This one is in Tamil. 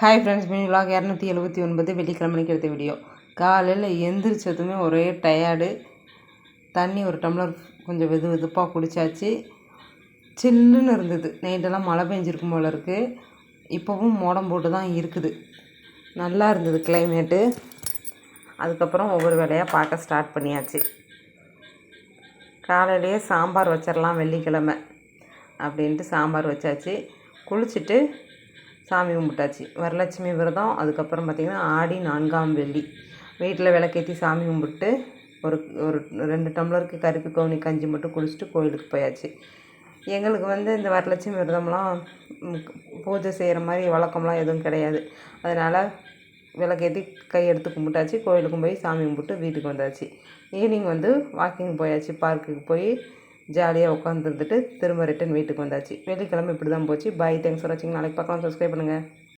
ஹாய் ஃப்ரெண்ட்ஸ் மீன் விலாக் இரநூத்தி எழுபத்தி ஒன்பது வெள்ளிக்கிழமைக்கு எடுத்த வீடியோ காலையில் எந்திரிச்சதுமே ஒரே டயர்டு தண்ணி ஒரு டம்ளர் கொஞ்சம் வெது வெதுப்பாக குடித்தாச்சு சில்லுன்னு இருந்தது. நைட்டெல்லாம் மழை பெஞ்சிருக்கும் போல் இருக்குது இப்போவும் மோடம் போட்டு தான் இருக்குது. நல்லா இருந்தது கிளைமேட்டு அதுக்கப்புறம் ஒவ்வொரு வேலையாக பார்க்க ஸ்டார்ட் பண்ணியாச்சு. காலையிலேயே சாம்பார் வச்சிடலாம் வெள்ளிக்கிழமை. அப்படின்ட்டு சாம்பார் வச்சாச்சு. குளிச்சுட்டு சாமி கும்பிட்டாச்சு. வரலட்சுமி விரதம் அதுக்கப்புறம் பார்த்திங்கன்னா ஆடி நான்காம் வெள்ளி. வீட்டில் விளக்கேற்றி சாமி கும்பிட்டு ஒரு ஒரு ரெண்டு டம்ளருக்கு கருப்பு கவுனி கஞ்சி மட்டும் குடிச்சிட்டு கோயிலுக்கு போயாச்சு. எங்களுக்கு வந்து இந்த வரலட்சுமி விரதம்லாம் பூஜை செய்கிற மாதிரி வழக்கம்லாம் எதுவும் கிடையாது. அதனால் விளக்கேற்றி கை எடுத்து கும்பிட்டாச்சு. கோயிலுக்கும் போய் சாமி கும்பிட்டு வீட்டுக்கு வந்தாச்சு. ஈவினிங் வந்து வாக்கிங் போயாச்சு. பார்க்குக்கு போய் ஜாலியாக உட்காந்துருந்துட்டு திரும்ப ரிட்டன் வீட்டுக்கு வந்தாச்சு. வெள்ளிக்கிழமை இப்படி தான் போச்சு. பாய் தேங்க்ஸ் ஃபார் வாட்சிங் நாளைக்கு பார்க்கலாம். சப்ஸ்கிரைப் பண்ணுங்கள்